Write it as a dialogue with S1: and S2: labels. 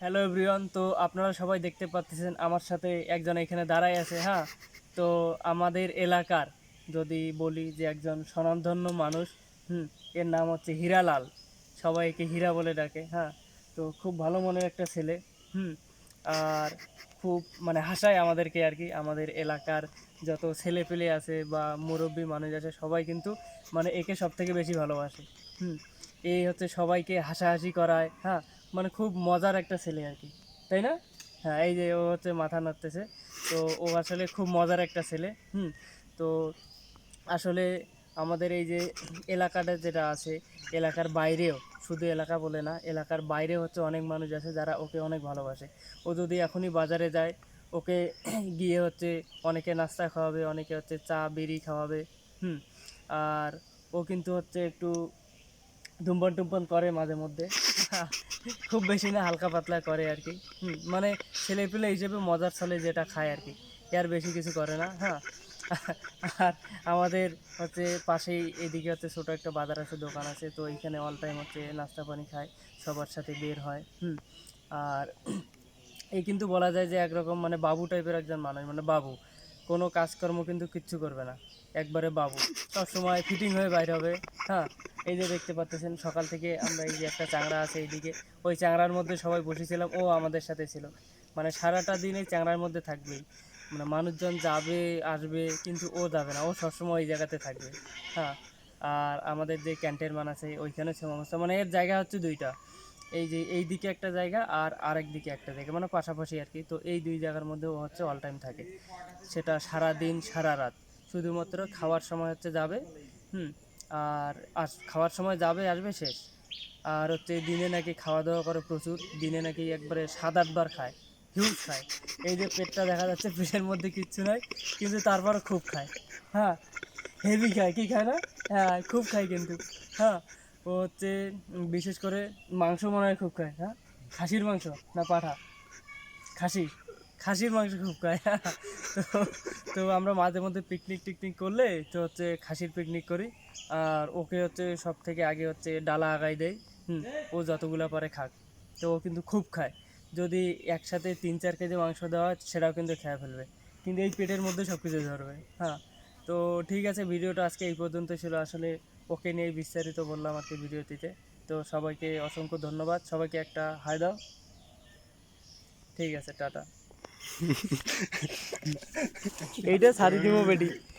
S1: Hello everyone তো আপনারা সবাই দেখতে পাচ্ছেন আমার সাথে একজন এখানে দাঁড়ায় আছে হ্যাঁ? তো আমাদের এলাকার যদি বলি যে একজন স্বনামধন্য মানুষ, হুম, এর নাম হচ্ছে হীরালাল। সবাই একে হীরা বলে ডাকে হ্যাঁ? তো খুব ভালো মনের একটা ছেলে, হুম? আর খুব মানে হাসায় আমাদেরকে আর কি, আমাদের এলাকার যত ছেলে পেলে আছে বা মুরব্বী মানুষ আছে, সবাই কিন্তু মানে একে সব থেকে বেশি ভালোবাসে, হুম? এই হচ্ছে সবাইকে হাসাহাসি করায় হ্যাঁ? মানে খুব মজার একটা ছেলে আর কি। তাই না? হ্যাঁ এই যে ও হচ্ছে মাথা নাড়তেছে। তো ও আসলে খুব মজার একটা ছেলে, হুম। তো আসলে আমাদের এই যে এলাকাটা যেটা আছে, এলাকার বাইরেও, শুধু এলাকা বলে না, এলাকার বাইরে হচ্ছে অনেক মানুষ আছে যারা ওকে অনেক ভালোবাসে। ও যদি এখনই বাজারে যায়, ওকে গিয়ে হচ্ছে অনেকে নাস্তা খাওয়াবে, অনেকে হচ্ছে চা, বিড়ি খাওয়াবে, হুম। আর ও কিন্তু হচ্ছে একটু ধুমপান টুম্পান করে মাঝে মধ্যে। খুব বেশি না, হালকা পাতলা করে আর কি। মানে ছেলে পেলে হিসেবে মজার ছলে যেটা খায় আর কি। এর বেশি কিছু করে না হ্যাঁ। আর আমাদের হচ্ছে পাশেই এদিকে হচ্ছে ছোটো একটা বাজার আছে, দোকান আছে, তো এইখানে অল টাইম হচ্ছে নাস্তা পানি খায়, সবার সাথে বের হয়, হুম। আর এই কিন্তু বলা যায় যে একরকম মানে বাবু টাইপের একজন মানুষ মানে বাবু। কোনো কাজকর্ম কিন্তু কিচ্ছু করবে না, একবারে বাবু। সবসময় ফিটিং হয়ে বাইরে হবে হ্যাঁ। এই যে দেখতে পাচ্ছেন সকাল থেকে আমরা এই যে একটা চাংড়া আছে এইদিকে। ওই চাংড়ার মধ্যে সবাই বসেছিলাম, ও আমাদের সাথে ছিল। মানে সারাটা দিন এই চাংড়ার মধ্যে থাকবেই মানে মানুষজন যাবে, আসবে, কিন্তু ও যাবে না। ও সবসময় ওই জায়গাতে থাকবে। হ্যাঁ আর আমাদের যে ক্যান্টেনমান আছে, ওইখানে সেম অবস্থা। মানে এর জায়গা হচ্ছে দুইটা। এই যে এই দিকে একটা জায়গা আর আরেক দিকে একটা জায়গা। মানে পাশাপাশি আর কি। তো এই দুই জায়গার মধ্যে ও হচ্ছে অল টাইম থাকে। সেটা সারা দিন, সারা রাত। শুধুমাত্র খাওয়ার সময় হচ্ছে যাবে। হুম আর আস খাওয়ার সময় যাবে, আসবে শেষ। আর হচ্ছে দিনে নাকি খাওয়া দাওয়া করে প্রচুর। দিনে নাকি একবারে সাত আটবার খায়, হিউজ খায়। এই যে পেটটা দেখা যাচ্ছে, পেটের মধ্যে কিচ্ছু নাই, কিন্তু তারপরও খুব খায়। হ্যাঁ হেভি খায়। কি খায় না? হ্যাঁ খুব খায় কিন্তু। হ্যাঁ ও হচ্ছে বিশেষ করে মাংস মনে হয় খুব খায়। হ্যাঁ খাসির মাংস না পাঠা? খাসি। খাসির মাংস খুব খায়। তো আমরা মাঝে মধ্যে পিকনিক টিকনিক করলে তো হচ্ছে খাসির পিকনিক করি। আর ওকে হচ্ছে সব থেকে আগে হচ্ছে ডালা আগাই দেয়। হুম, ও যতগুলো পারে খাক। তো ও কিন্তু খুব খায়। যদি একসাথে তিন চার কেজি মাংস দেওয়া হয়, সেটাও কিন্তু খেয়ে ফেলবে। কিন্তু এই পেটের মধ্যে সব কিছু ধরবে। হ্যাঁ তো ঠিক আছে, ভিডিওটা আজকে এই পর্যন্ত ছিল। আসলে ওকে নিয়ে বিস্তারিত বললাম আর কি ভিডিওটিতে। তো সবাইকে অসংখ্য ধন্যবাদ। সবাইকে একটা হাই দাও। ঠিক আছে, টাটা। এইটা সারি দিব বেটি।